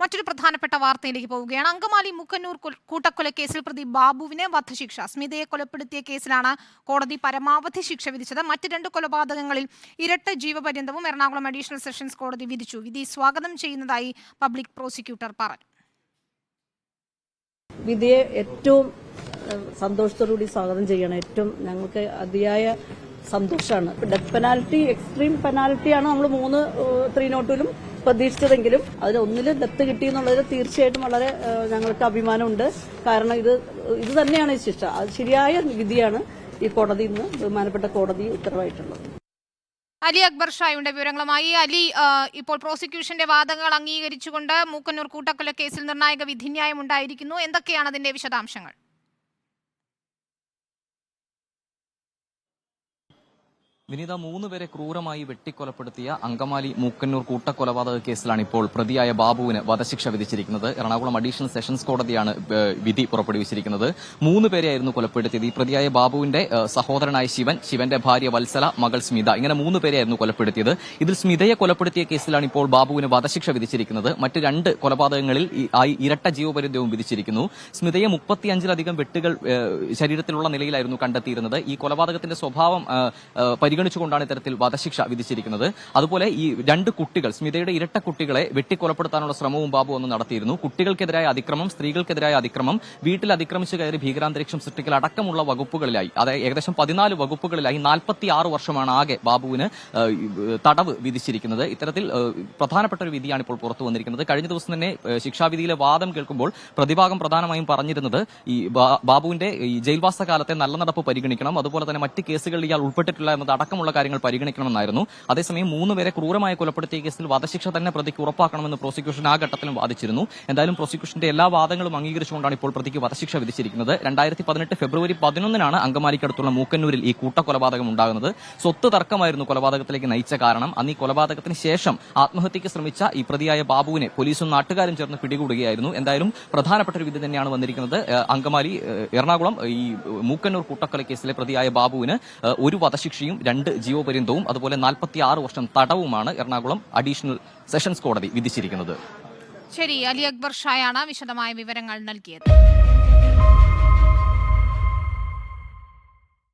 മറ്റൊരു പ്രധാനപ്പെട്ട വാർത്തയിലേക്ക് പോവുകയാണ്. അങ്കമാലി മുക്കന്നൂർ കൂട്ടക്കൊലക്കേസിൽ പ്രതി ബാബുവിനെ വധശിക്ഷ. സ്മിതയെ കൊലപ്പെടുത്തിയ കേസിലാണ് കോടതി പരമാവധി ശിക്ഷ വിധിച്ചത്. മറ്റ് രണ്ട് കൊലപാതകങ്ങളിൽ ഇരട്ട ജീവപര്യന്തവും എറണാകുളം അഡീഷണൽ സെഷൻസ് കോടതി വിധിച്ചു. വിധി സ്വാഗതം ചെയ്യുന്നതായി പബ്ലിക് പ്രോസിക്യൂട്ടർ പറഞ്ഞു. വിധിയെ ഏറ്റവും സന്തോഷത്തോടുകൂടി സ്വാഗതം ചെയ്യണം. ഏറ്റവും ഞങ്ങൾക്ക് അതിയായ സന്തോഷമാണ് ഡെത്ത് പെനാൽറ്റി എക്സ്ട്രീം പെനാൽറ്റിയാണ് നമ്മൾ മൂന്ന് ത്രീ നോട്ടിലും പ്രതീക്ഷിച്ചതെങ്കിലും അതിൽ ഡെത്ത് കിട്ടി എന്നുള്ളതിൽ തീർച്ചയായിട്ടും വളരെ ഞങ്ങൾക്ക് അഭിമാനമുണ്ട്. കാരണം ഇത് ഇത് തന്നെയാണ് ശിക്ഷ. അത് ശരിയായ വിധിയാണ് ഈ കോടതി ഇന്ന് ബഹുമാനപ്പെട്ട കോടതി ഉത്തരവായിട്ടുള്ളത്. അലി അക്ബർ ഷായുടെ വിവരങ്ങളുമായി. അലി ഇപ്പോൾ പ്രോസിക്യൂഷന്റെ വാദങ്ങൾ അംഗീകരിച്ചുകൊണ്ട് മൂക്കന്നൂർ കൂട്ടക്കൊല കേസിൽ നിർണായക വിധിന്യായം ഉണ്ടായിരിക്കുന്നു. എന്തൊക്കെയാണ് അതിന്റെ വിശദാംശങ്ങൾ? വിനീത മൂന്ന് പേരെ ക്രൂരമായി വെട്ടിക്കൊലപ്പെടുത്തിയ അങ്കമാലി മൂക്കന്നൂർ കൂട്ടക്കൊലപാതക കേസിലാണ് ഇപ്പോൾ പ്രതിയായ ബാബുവിന് വധശിക്ഷ വിധിച്ചിരിക്കുന്നത്. എറണാകുളം അഡീഷണൽ സെഷൻസ് കോടതിയാണ് വിധി പുറപ്പെടുവിച്ചിരിക്കുന്നത്. മൂന്ന് കൊലപ്പെടുത്തിയത്. ഈ പ്രതിയായ ബാബുവിന്റെ സഹോദരനായ ശിവൻ ശിവന്റെ ഭാര്യ വത്സല മകൾ സ്മിത ഇങ്ങനെ മൂന്ന് കൊലപ്പെടുത്തിയത്. ഇതിൽ സ്മിതയെ കൊലപ്പെടുത്തിയ കേസിലാണ് ഇപ്പോൾ ബാബുവിന് വധശിക്ഷ വിധിച്ചിരിക്കുന്നത്. മറ്റ് രണ്ട് കൊലപാതകങ്ങളിൽ ഇരട്ട ജീവപര്യന്തവും വിധിച്ചിരിക്കുന്നു. സ്മിതയെ മുപ്പത്തിയഞ്ചിലധികം വെട്ടുകൾ ശരീരത്തിലുള്ള നിലയിലായിരുന്നു കണ്ടെത്തിയിരുന്നത്. ഈ കൊലപാതകത്തിന്റെ സ്വഭാവം പരിഗണിച്ചുകൊണ്ടാണ് ഇത്തരത്തിൽ വധശിക്ഷ വിധിച്ചിരിക്കുന്നത്. അതുപോലെ ഈ രണ്ട് കുട്ടികൾ സ്മിതയുടെ ഇരട്ട കുട്ടികളെ വെട്ടിക്കൊലപ്പെടുത്താനുള്ള ശ്രമവും ബാബു അന്ന് നടത്തിയിരുന്നു. കുട്ടികൾക്കെതിരായ അതിക്രമം സ്ത്രീകൾക്കെതിരായ അതിക്രമം വീട്ടിൽ അതിക്രമിച്ചു കയറി ഭീകരാന്തരീക്ഷം സൃഷ്ടിക്കൽ അടക്കമുള്ള വകുപ്പുകളിലായി അതായത് ഏകദേശം പതിനാല് വകുപ്പുകളിലായി നാൽപ്പത്തി ആറ് വർഷമാണ് ആകെ ബാബുവിന് തടവ് വിധിച്ചിരിക്കുന്നത്. ഇത്തരത്തിൽ പ്രധാനപ്പെട്ട ഒരു വിധിയാണ് ഇപ്പോൾ പുറത്തു വന്നിരിക്കുന്നത്. കഴിഞ്ഞ ദിവസം തന്നെ ശിക്ഷാവിധിയിലെ വാദം കേൾക്കുമ്പോൾ പ്രതിഭാഗം പ്രധാനമായും പറഞ്ഞിരുന്നത് ഈ ബാബുവിന്റെ ഈ ജയിൽവാസ കാലത്തെ നല്ല നടപ്പ് പരിഗണിക്കണം. അതുപോലെ തന്നെ മറ്റ് കേസുകളിൽ ഇയാൾ ഉൾപ്പെട്ടിട്ടില്ല എന്നത് അടക്കമുള്ള കാര്യങ്ങൾ പരിഗണിക്കണമെന്നായിരുന്നു. അതേസമയം മൂന്ന് പേരെ ക്രൂരമായി കൊലപ്പെടുത്തിയ കേസിൽ വധശിക്ഷ തന്നെ പ്രതിക്ക് ഉറപ്പാക്കണമെന്ന് പ്രോസിക്യൂഷൻ ആ ഘട്ടത്തിലും വാദിച്ചിരുന്നു. എന്തായാലും പ്രോസിക്യൂഷന്റെ എല്ലാ വാദങ്ങളും അംഗീകരിച്ചുകൊണ്ടാണ് ഇപ്പോൾ പ്രതിക്ക് വധശിക്ഷ വിധിച്ചിരിക്കുന്നത്. രണ്ടായിരത്തി പതിനെട്ട് ഫെബ്രുവരി പതിനൊന്നിനാണ് അങ്കമാലിക്കടുത്തുള്ള മൂക്കന്നൂരിൽ ഈ കൂട്ടക്കൊലപാതകം ഉണ്ടാകുന്നത്. സ്വത്ത് തർക്കമായിരുന്നു കൊലപാതകത്തിലേക്ക് നയിച്ച കാരണം. അന്ന് ഈ കൊലപാതകത്തിന് ശേഷം ആത്മഹത്യയ്ക്ക് ശ്രമിച്ച ഈ പ്രതിയായ ബാബുവിനെ പോലീസും നാട്ടുകാരും ചേർന്ന് പിടികൂടുകയായിരുന്നു. എന്തായാലും പ്രധാനപ്പെട്ട ഒരു വിധി തന്നെയാണ് വന്നിരിക്കുന്നത്. അങ്കമാലി എറണാകുളം ഈ മൂക്കന്നൂർ കൂട്ടക്കൊല കേസിലെ പ്രതിയായ ബാബുവിന് ഒരു വധശിക്ഷയും രണ്ട് ജീവപര്യന്തവും അതുപോലെ നാൽപ്പത്തി ആറ് വർഷം തടവുമാണ് എറണാകുളം അഡീഷണൽ സെഷൻസ് കോടതി വിധിച്ചിരിക്കുന്നത്. ശരി അലി അക്ബർ ഷായാണ് വിശദമായ വിവരങ്ങൾ നൽകിയത്.